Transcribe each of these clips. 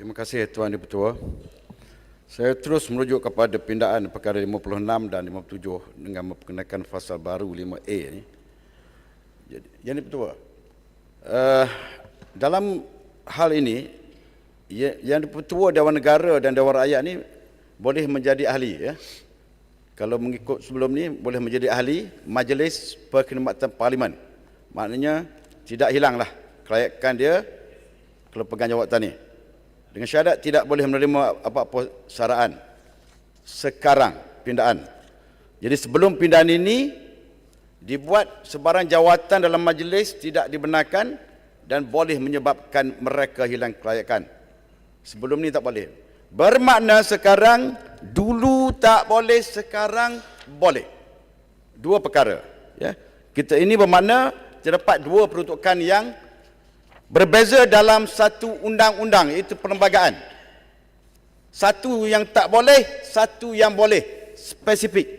Terima kasih Tuan Dipertua. Saya terus merujuk kepada pindaan perkara 56 dan 57 dengan memperkenalkan fasal baru 5A ni. Jadi, Yang Dipertua, uh, dalam hal ini, ya- Yang Dipertua Dewan Negara dan Dewan Rakyat ni boleh menjadi ahli. Ya? Kalau mengikut sebelum ni, boleh menjadi ahli Majlis Perkhidmatan Parlimen. Maknanya tidak hilanglah kelayakan dia kalau pegang jawatan ni. Dengan syarat tidak boleh menerima apa-apa saraan sekarang pindaan. Jadi sebelum pindaan ini dibuat sebarang jawatan dalam majlis tidak dibenarkan dan boleh menyebabkan mereka hilang kelayakan. Sebelum ni tak boleh. Bermakna sekarang dulu tak boleh, sekarang boleh. Dua perkara, ya. Kita ini bermakna terdapat dua peruntukan yang berbeza dalam satu undang-undang iaitu perlembagaan. Satu yang tak boleh, satu yang boleh, spesifik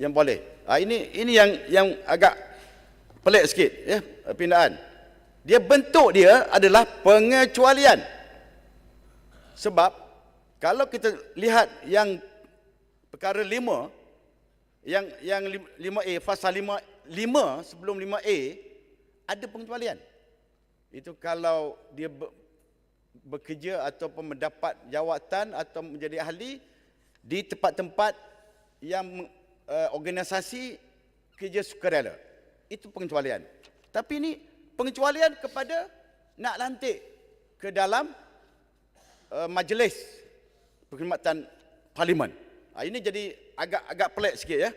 yang boleh. Ha, ini ini yang yang agak pelik sikit ya pindaan. Dia bentuk dia adalah pengecualian. Sebab kalau kita lihat yang perkara 5 yang yang 5A fasal 5 5 sebelum 5A ada pengecualian. Itu kalau dia bekerja ataupun mendapat jawatan atau menjadi ahli di tempat-tempat yang uh, organisasi kerja sukarela. Itu pengecualian. Tapi ini pengecualian kepada nak lantik ke dalam uh, majlis perkhidmatan parlimen. Ha, ini jadi agak agak pelik sikit ya.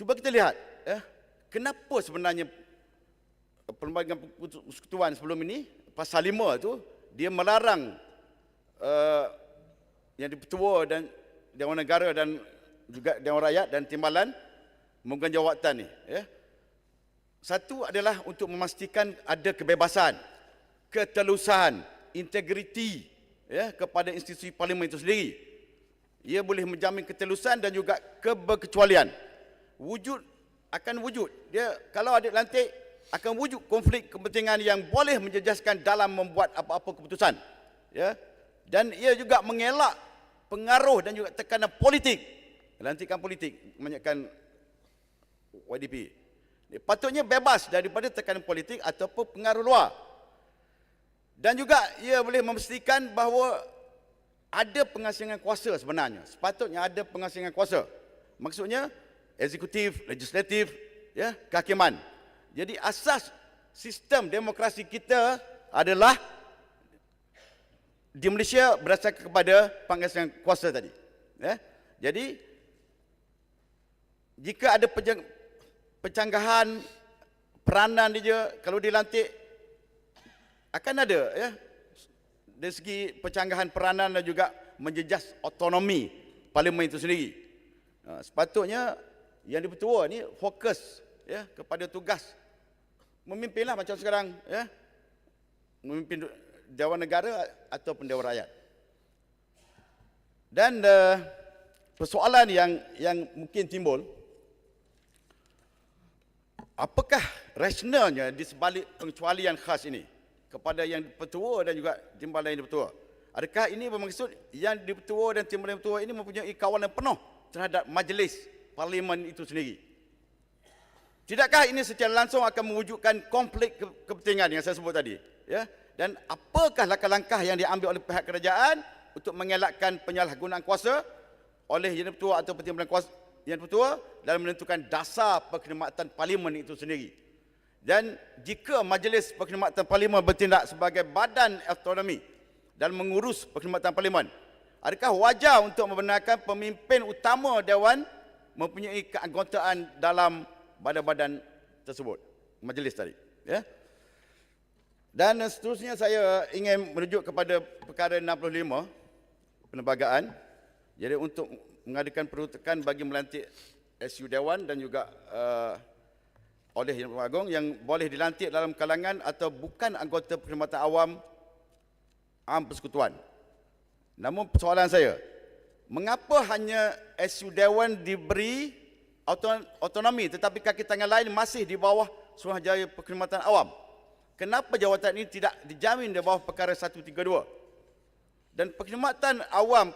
Cuba kita lihat ya, kenapa sebenarnya perlembagaan persekutuan sebelum ini pasal 5 tu dia melarang uh, yang dipertua dan Dewan Negara dan juga Dewan Rakyat dan Timbalan memegang jawatan ni ya. Satu adalah untuk memastikan ada kebebasan, ketelusan, integriti ya kepada institusi parlimen itu sendiri. Ia boleh menjamin ketelusan dan juga keberkecualian. Wujud akan wujud. Dia kalau ada lantik akan wujud konflik kepentingan yang boleh menjejaskan dalam membuat apa-apa keputusan. Ya. Dan ia juga mengelak pengaruh dan juga tekanan politik. Lantikan politik kebanyakan YDP. Patutnya bebas daripada tekanan politik ataupun pengaruh luar. Dan juga ia boleh memastikan bahawa ada pengasingan kuasa sebenarnya. Sepatutnya ada pengasingan kuasa. Maksudnya eksekutif, legislatif, ya, kehakiman. Jadi asas sistem demokrasi kita adalah di Malaysia berdasarkan kepada pengasingan kuasa tadi. Ya. Jadi jika ada pencanggahan peranan dia kalau dilantik akan ada ya dari segi pencanggahan peranan dan juga menjejas otonomi parlimen itu sendiri. Ha, sepatutnya yang dipertua ni fokus ya kepada tugas memimpinlah macam sekarang ya memimpin Dewan Negara ataupun Dewan Rakyat. Dan uh, persoalan yang yang mungkin timbul apakah rasionalnya di sebalik pengecualian khas ini kepada yang dipertua dan juga timbalan yang dipertua? Adakah ini bermaksud yang dipertua dan timbalan dipertua ini mempunyai kawalan penuh terhadap majlis parlimen itu sendiri? Tidakkah ini secara langsung akan mewujudkan konflik kepentingan yang saya sebut tadi? Ya? Dan apakah langkah-langkah yang diambil oleh pihak kerajaan untuk mengelakkan penyalahgunaan kuasa oleh yang dipertua atau timbalan kuasa yang dipertua dalam menentukan dasar perkhidmatan parlimen itu sendiri? Dan jika Majlis Perkhidmatan Parlimen bertindak sebagai badan autonomi dan mengurus perkhidmatan parlimen, adakah wajar untuk membenarkan pemimpin utama Dewan mempunyai keanggotaan dalam badan-badan tersebut, majlis tadi? Ya. Dan seterusnya saya ingin merujuk kepada perkara 65 penembagaan. Jadi untuk mengadakan peruntukan bagi melantik SU Dewan dan juga uh, oleh Yang Agung yang boleh dilantik dalam kalangan atau bukan anggota perkhidmatan awam am persekutuan. Namun soalan saya, mengapa hanya SU Dewan diberi autonomi tetapi kaki tangan lain masih di bawah Suruhanjaya Perkhidmatan Awam? kenapa jawatan ini tidak dijamin di bawah perkara 132? Dan perkhidmatan awam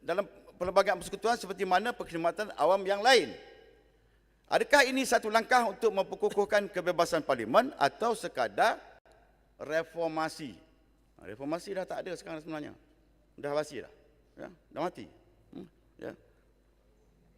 dalam perlembagaan persekutuan seperti mana perkhidmatan awam yang lain. Adakah ini satu langkah untuk memperkukuhkan kebebasan parlimen atau sekadar reformasi? Ha, Reformasi dah tak ada sekarang sebenarnya. Dah basi dah. Ya, dah mati.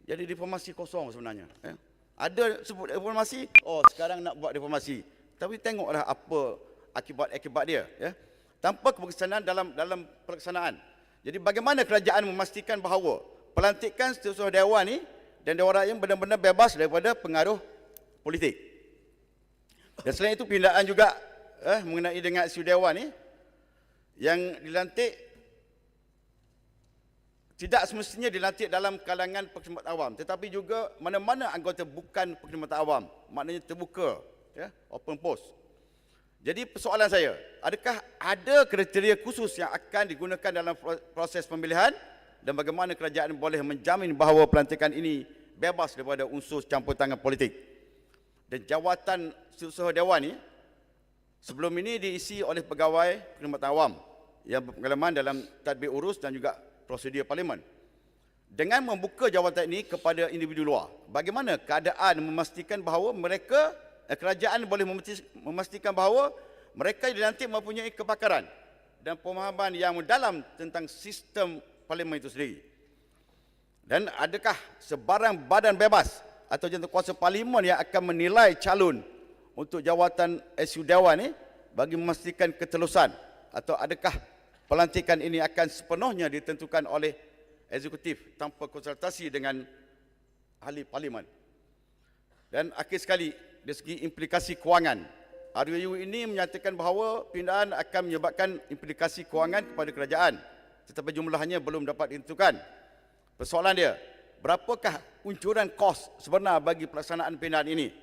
Jadi reformasi kosong sebenarnya. Ya. Ada sebut reformasi, oh sekarang nak buat reformasi. Tapi tengoklah apa akibat-akibat dia. Ya. Tanpa keberkesanan dalam dalam pelaksanaan. Jadi bagaimana kerajaan memastikan bahawa pelantikan setiausaha dewan ni dan dewan rakyat benar-benar bebas daripada pengaruh politik. Dan selain itu pindaan juga eh, mengenai dengan isu dewan ni yang dilantik tidak semestinya dilantik dalam kalangan perkhidmatan awam tetapi juga mana-mana anggota bukan perkhidmatan awam maknanya terbuka ya open post. Jadi persoalan saya adakah ada kriteria khusus yang akan digunakan dalam pro- proses pemilihan? Dan bagaimana kerajaan boleh menjamin bahawa pelantikan ini bebas daripada unsur campur tangan politik? Dan jawatan setiausaha dewan ni sebelum ini diisi oleh pegawai perkhidmatan awam yang berpengalaman dalam tadbir urus dan juga prosedur parlimen. Dengan membuka jawatan ini kepada individu luar, bagaimana keadaan memastikan bahawa mereka eh, kerajaan boleh memastikan bahawa mereka dilantik mempunyai kepakaran dan pemahaman yang mendalam tentang sistem parlimen itu sendiri. Dan adakah sebarang badan bebas atau kuasa parlimen yang akan menilai calon untuk jawatan SU Dewan ni bagi memastikan ketelusan atau adakah pelantikan ini akan sepenuhnya ditentukan oleh eksekutif tanpa konsultasi dengan ahli parlimen. Dan akhir sekali dari segi implikasi kewangan, RUU ini menyatakan bahawa pindaan akan menyebabkan implikasi kewangan kepada kerajaan tetapi jumlahnya belum dapat ditentukan. Persoalan dia, berapakah uncuran kos sebenar bagi pelaksanaan pindaan ini?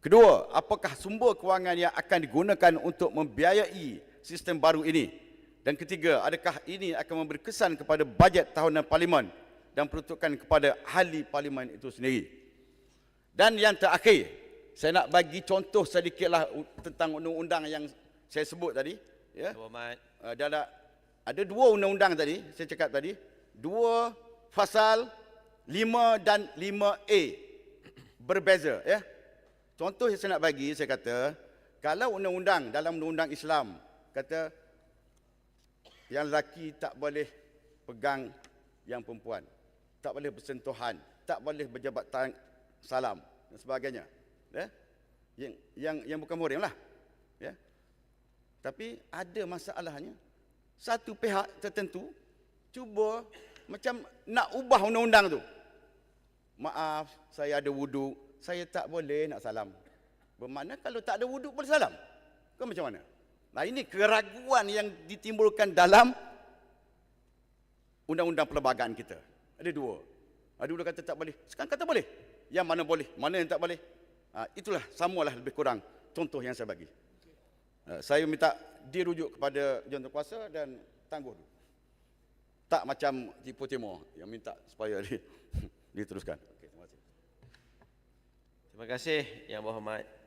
Kedua, apakah sumber kewangan yang akan digunakan untuk membiayai sistem baru ini? Dan ketiga, adakah ini akan memberi kesan kepada bajet tahunan parlimen dan peruntukan kepada ahli parlimen itu sendiri? Dan yang terakhir, saya nak bagi contoh sedikitlah tentang undang-undang yang saya sebut tadi. Ya. Berhormat. Uh, ada, ada, ada dua undang-undang tadi, saya cakap tadi. Dua pasal 5 dan 5A berbeza. Ya. Contoh yang saya nak bagi, saya kata, kalau undang-undang dalam undang-undang Islam, kata yang lelaki tak boleh pegang yang perempuan. Tak boleh bersentuhan, tak boleh berjabat tangan salam dan sebagainya. Ya. Yang yang yang bukan murim lah. Ya. Tapi ada masalahnya. Satu pihak tertentu cuba macam nak ubah undang-undang tu. Maaf, saya ada wuduk, saya tak boleh nak salam. Bermakna kalau tak ada wuduk boleh salam? Kau macam mana? Nah ini keraguan yang ditimbulkan dalam undang-undang perlembagaan kita. Ada dua. Ada dua kata tak boleh. Sekarang kata boleh. Yang mana boleh, mana yang tak boleh. Ha, itulah samalah lebih kurang contoh yang saya bagi. Ha, saya minta dirujuk kepada jawatan kuasa dan tangguh dulu. Tak macam Tipu Timur yang minta supaya di, diteruskan. Okey, terima kasih. Terima kasih Yang Berhormat